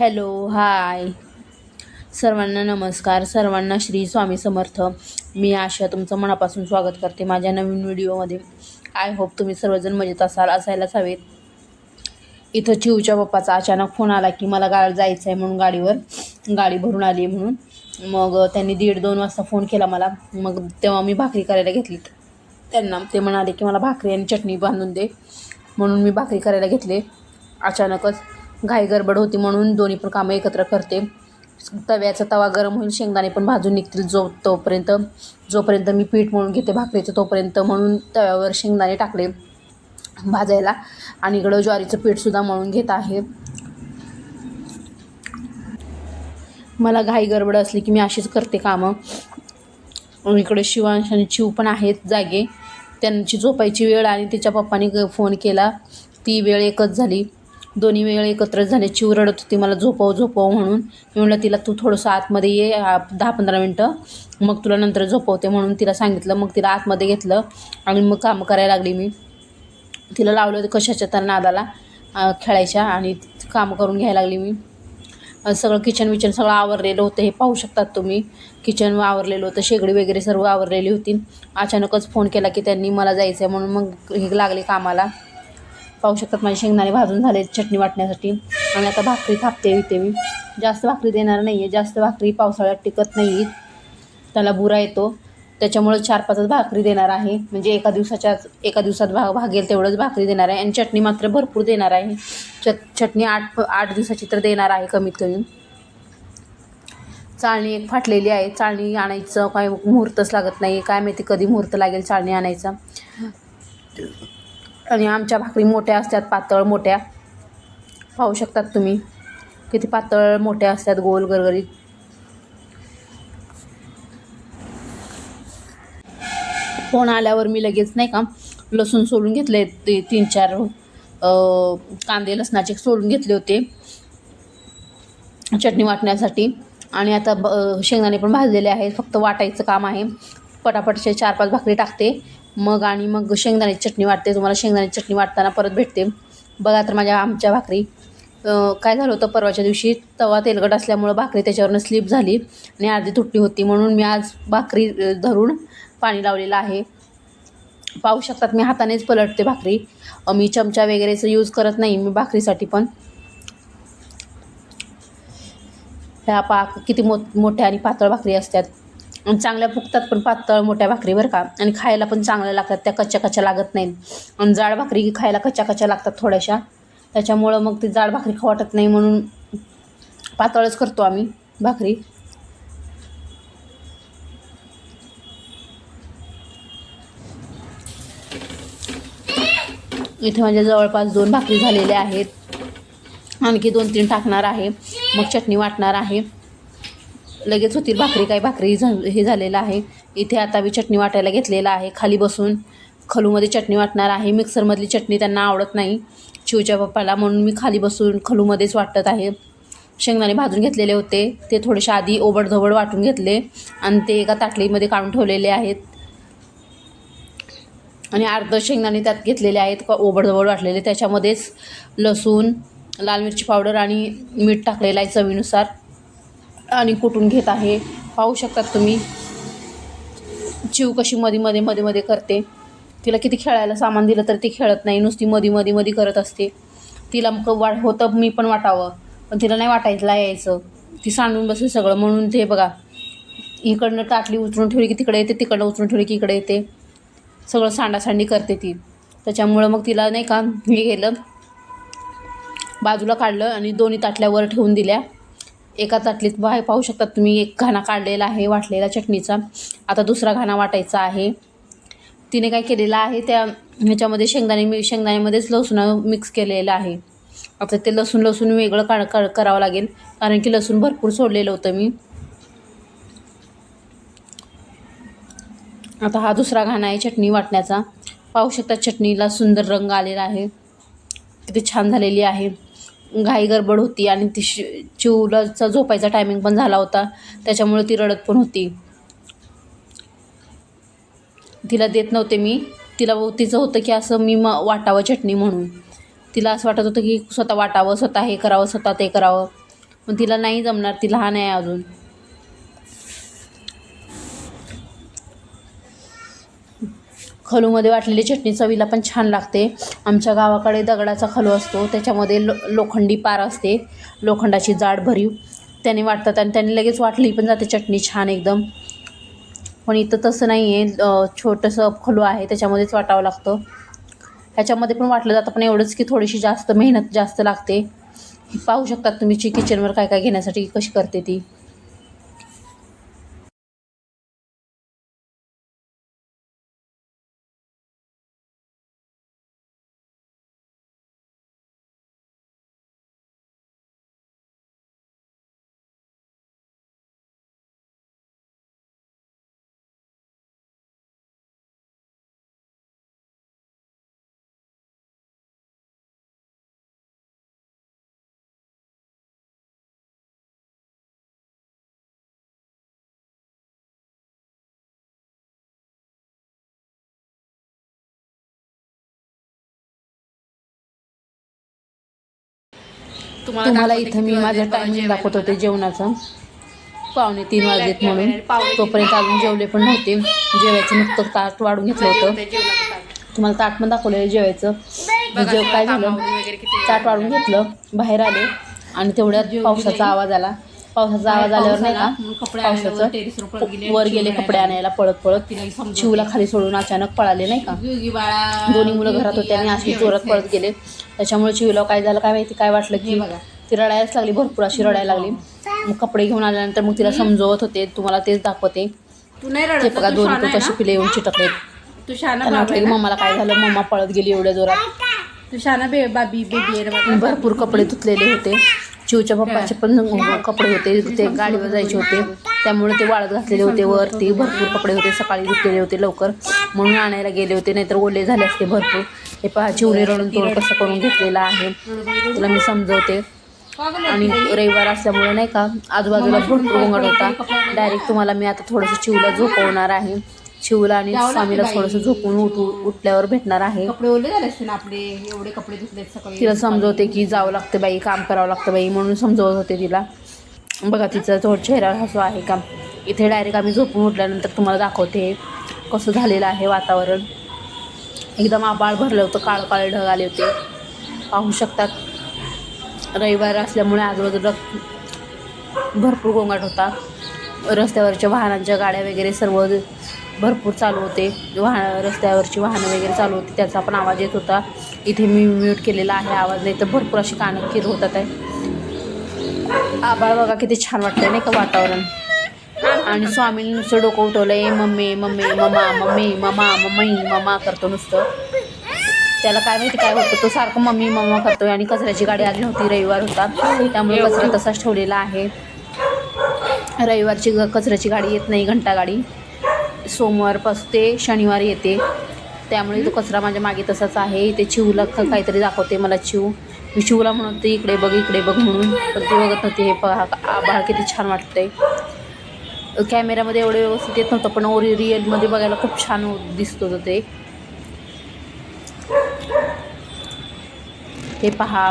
Hello hi. सर्वांना नमस्कार. सर्वांना श्री स्वामी समर्थ. मी आशा तुमचं मनापासून स्वागत करते माझ्या नवीन व्हिडिओमध्ये. आय होप तुम्ही सर्वजण मजेत असाल असायलाच हवेत. इथं चिवच्या पप्पाचा अचानक फोन आला की मला गा जायचं आहे म्हणून गाडीवर. गाडी भरून आली आहे म्हणून. मग त्यांनी दीड दोन वाजता फोन केला मला. मग तेव्हा मी भाकरी करायला घेतली त्यांना ते म्हणाले की मला भाकरी आणि चटणी बांधून दे म्हणून मी भाकरी करायला घेतले. अचानकच घाईगडबड होती म्हणून दोन्ही पण कामं एकत्र करते. तव्याचा तवा गरम होईल शेंगदाणे पण भाजून निघतील जो तोपर्यंत जोपर्यंत मी पीठ म्हणून घेते भाकरीचं तोपर्यंत म्हणून तव्यावर शेंगदाणे टाकले भाजायला. आणि इकडं ज्वारीचं पीठसुद्धा मळून घेत आहे. मला घाई गडबड असली की मी अशीच करते कामं. इकडे शिवांश आणि चिव पण आहेत जागे. त्यांची झोपायची वेळ आणि तिच्या पप्पाने फोन केला. ती वेळ एकच झाली. दोन्ही वेळ एकत्र झाले चिव रडत होती मला झोपव झोपव म्हणून. मी म्हणलं तिला तू थोडंसं आतमध्ये ये दहा पंधरा मिनटं. मग तुला नंतर झोपवते म्हणून तिला सांगितलं. मग तिला आतमध्ये घेतलं आणि मग कामं करायला लागली मी. तिला लावलं होतं कशाच्या तर नादाला खेळायच्या आणि कामं करून घ्यायला लागली मी. सगळं किचन विचन सगळं आवरलेलं होतं हे पाहू शकतात तुम्ही. किचन आवरलेलं होतं शेगडी वगैरे सर्व आवरलेली होती. अचानकच फोन केला की त्यांनी मला जायचं आहे म्हणून मग हे लागले कामाला. पाहू शकतात माझे शेंगदाणे भाजून झाले चटणी वाटण्यासाठी. आणि आता भाकरी थापते इथे मी. जास्त भाकरी देणार नाही आहे जास्त भाकरी पावसाळ्यात टिकत नाही त्याला बुरा येतो. त्याच्यामुळे चार पाचच भाकरी देणार आहे. म्हणजे एका दिवसाच्याच एका दिवसात भाग भागेल तेवढंच भाकरी देणार आहे. आणि चटणी मात्र भरपूर देणार आहे. चट चटणी आठ आठ दिवसाची तर देणार आहे कमीत कमी. चाळणी एक फाटलेली आहे. चाळणी आणायचं काय मुहूर्तच लागत नाही काय माहिती कधी मुहूर्त लागेल चाळणी आणायचा. आणि आमच्या भाकरी मोठ्या असतात पातळ मोठ्या. पाहू शकतात तुम्ही किती पातळ मोठ्या असतात गोल गरगरीत. फोन आल्यावर मी लगेच नाही का लसूण सोलून घेतले ते तीन चार कांदे लसणाचे सोलून घेतले होते. चटणी वाटण्यासाठी. आणि आता ब शेंगदाणे पण भाजलेले आहेत फक्त वाटायचं काम आहे. पटापटचे चार पाच भाकरी टाकते. मग आणि मग शेंगदाण्याची चटणी वाटते. तुम्हाला शेंगदाण्याची चटणी वाटताना परत भेटते. बघा तर माझ्या आमच्या भाकरी. काय झालं होतं परवाच्या दिवशी? तवा तेलकट असल्यामुळं भाकरी त्याच्यावरनं स्लिप झाली आणि अर्धी तुटली होती. म्हणून मी आज भाकरी धरून पाणी लावलेलं आहे. पाहू शकतात मी हातानेच पलटते भाकरी. मी चमचा वगैरेचं यूज करत नाही मी भाकरीसाठी पण. ह्या पाक किती मो मोठ्या आणि पातळ भाकरी असतात. चांगल्या फुगतात पण पातळ मोठ्या भाकरी बरं का. आणि खायला पण चांगल्या लागतात त्या कच्च्या कच्च्या लागत नाहीत. आणि जाड भाकरी खायला कच्च्या कच्च्या लागतात थोड्याशा. त्याच्यामुळं मग ती जाड भाकरी खाऊ वाटत नाही म्हणून पातळच करतो आम्ही भाकरी. इथे माझ्या जवळपास दोन भाकरी झालेल्या आहेत. आणखी दोन तीन टाकणार आहे. मग चटणी वाटणार आहे. लगेच होतील. भाकरी काय भाकरी हे झालेलं आहे. इथे आता मी चटणी वाटायला घेतलेलं आहे. खाली बसून खलूमध्ये चटणी वाटणार आहे. मिक्सरमधली चटणी त्यांना आवडत नाही. चिवच्या पप्पाला म्हणून मी खाली बसून खलूमध्येच वाटत आहे. शेंगदाणे भाजून घेतलेले होते. ते थोडेसे आधी ओबडधोबड वाटून घेतले आणि ते एका ताटलीमध्ये काढून ठेवलेले आहेत. आणि अर्ध शेंगदाणे त्यात घेतलेले आहेत. का वाटलेले. त्याच्यामध्येच लसूण लाल मिरची पावडर आणि मीठ टाकलेलं आहे चवीनुसार. आणि कुटून घेत आहे पाहू शकतात तुम्ही. चिव कशी मध्ये मध्ये मध्ये मध्ये करते. तिला किती खेळायला सामान दिलं तर ती खेळत नाही नुसती मध्ये मध्ये मध्ये करत असते. तिला वाट होतं मी पण वाटावं पण तिला नाही वाटायला यायचं. ती सांडून बसली सगळं म्हणून ते बघा. इकडनं ताटली उचलून ठेवली की तिकडे येते तिकडनं उचलून ठेवली की इकडे येते. सगळं सांडासांडी करते ती. त्याच्यामुळं मग तिला नाही का हे गेलं बाजूला काढलं आणि दोन्ही ताटल्यावर ठेवून दिल्या. एका ताटलीत बाहेर पाहू शकतात तुम्ही एक घाणा काढलेला आहे वाटलेला चटणीचा. आता दुसरा घाणा वाटायचा आहे. तिने काय केलेलं आहे त्या ह्याच्यामध्ये शेंगदाणे मी शेंगदाण्यामध्येच लसूण मिक्स केलेलं आहे. आता ते लसूण लसूण वेगळं काढ काढ करावं लागेल कारण की लसूण भरपूर सोडलेलं होतं मी. आता हा दुसरा घाणा आहे चटणी वाटण्याचा. पाहू शकता चटणीला सुंदर रंग आलेला आहे. किती छान झालेली आहे. घाई गडबड होती आणि ती शि चिवलाचा झोपायचा टायमिंग पण झाला होता. त्याच्यामुळे ती रडत पण होती. तिला देत नव्हते मी. तिला तिचं होतं की असं मी म वाटावं चटणी म्हणून. तिला असं वाटत होतं की स्वतः वाटावं स्वतः हे करावं स्वतः ते करावं. पण तिला नाही जमणार ती लहान आहे अजून. खलूमध्ये वाटलेली चटणी चवीला पण छान लागते. आमच्या गावाकडे दगडाचा खलू असतो. त्याच्यामध्ये लो लोखंडी पार असते. लोखंडाची जाड भरीव. त्याने वाटतात आणि त्याने लगेच वाटली पण जाते चटणी छान एकदम. पण इथं तसं नाही आहे छोटंसं खलू आहे. त्याच्यामध्येच वाटावं लागतं. ह्याच्यामध्ये पण वाटलं जातं पण एवढंच की थोडीशी जास्त मेहनत जास्त लागते. पाहू शकतात तुम्ही ची किचनवर काय काय घेण्यासाठी कशी करते ती. तुम्हाला इथं मी माझं टायमिंग दाखवत होते जेवणाचं. पावणे तीन वाजलेत म्हणून. तोपर्यंत अजून जेवले पण नव्हते. जेवायचं नुकतं ताट वाढून घेतलं होतं. तुम्हाला ताट पण दाखवलेलं जेवायचं. जेव काय झालं ताट वाढून घेतलं बाहेर आले आणि तेवढ्यात पावसाचा आवाज आला. पावसाचा आवाज आल्यावर नाही का? पावसाचं वर गेले कपडे आणायला पळत पळत. चिवला खाली सोडून अचानक पळाले नाही का? दोन्ही मुलं घरात होते आणि अशी जोरात पळत गेले. त्याच्यामुळे चिवीला काय झालं काय माहिती काय वाटलं की ती रडायलाच लागली भरपूर अशी रडायला लागली. मग कपडे घेऊन आल्यानंतर मग तिला समजवत होते तुम्हाला तेच दाखवते. तू नाही ते रडत बघा तू दोन शहाणा आहे कशी? पिले येऊन तू त्यांना वाटलं की ना? मम्माला काय झालं मम्मा पळत गेली एवढ्या जोरात. तू. भरपूर कपडे धुतलेले होते. चिवच्या पप्पाचे पण कपडे होते ते गाडीवर जायचे होते. त्यामुळे ते वाळत घातलेले होते वरती भरपूर कपडे होते सकाळी धुतलेले होते लवकर. म्हणून आणायला गेले होते नाहीतर ओले झाले असते भरपूर. हे पहा चिवणी रडून तोड कसं करून घेतलेलं आहे. तुला मी समजवते. आणि रविवार असल्यामुळे नाही का आजूबाजूला भरपूर गोंगाट होता. डायरेक्ट तुम्हाला मी आता थोडंसं चिवला झोपवणार आहे. चिवला आणि स्वामीला थोडंसं झोपून उठू उठल्यावर भेटणार आहे. कपडे ओले झाले असते ना आपले? एवढे कपडे धुतले सकाळी तिला समजवते की जावं लागतं बाई काम करावं लागतं बाई म्हणून समजवत होते तिला. बघा तिचा थोडं चेहरा हसू आहे का? इथे डायरेक्ट आम्ही झोपून उठल्यानंतर तुम्हाला दाखवते कसं झालेलं आहे वातावरण. एकदम आबाळ भरलं होतं काळ काळे ढग आले होते. पाहू शकतात. रविवार असल्यामुळे आजूबाजूला भरपूर गोंगाट होता. रस्त्यावरच्या वाहनांच्या गाड्या वगैरे सर्व भरपूर चालू होते. वाहन रस्त्यावरची वाहनं वगैरे चालू होती. त्याचा पण आवाज येत होता. इथे मी म्यूट केलेला आहे आवाज. नाही तर भरपूर अशी कानं किर होतात. आहे आबाळ बघा किती छान वाटतंय नाही का वातावरण. आणि स्वामींनी नुसतं डोकं उठवलंय mummy mummy mumma mummy mumma mummy mumma करतो नुसतं. त्याला काय माहिती काय होतं तो सारखं मम्मी मम्मा करतोय. आणि कचऱ्याची गाडी आली नव्हती रविवार होता. त्यामुळे कचरा तसाच ठेवलेला आहे. रविवारची कचऱ्याची गाडी येत नाही घंटा गाडी. सोमवारपासून ते शनिवार येते. त्यामुळे तो कचरा माझ्या मागे तसाच आहे. इथे चिवला काहीतरी दाखवते मला चिव मी चिवला म्हणत होते इकडे बघ इकडे बघ म्हणून. पण ते बघत नव्हती. हे पहा आभाळ किती छान वाटतंय. कॅमेऱ्यामध्ये एवढं व्यवस्थित येत नव्हतं पण ओरि रिअलमध्ये बघायला खूप छान दिसत होतं ते. हे पहा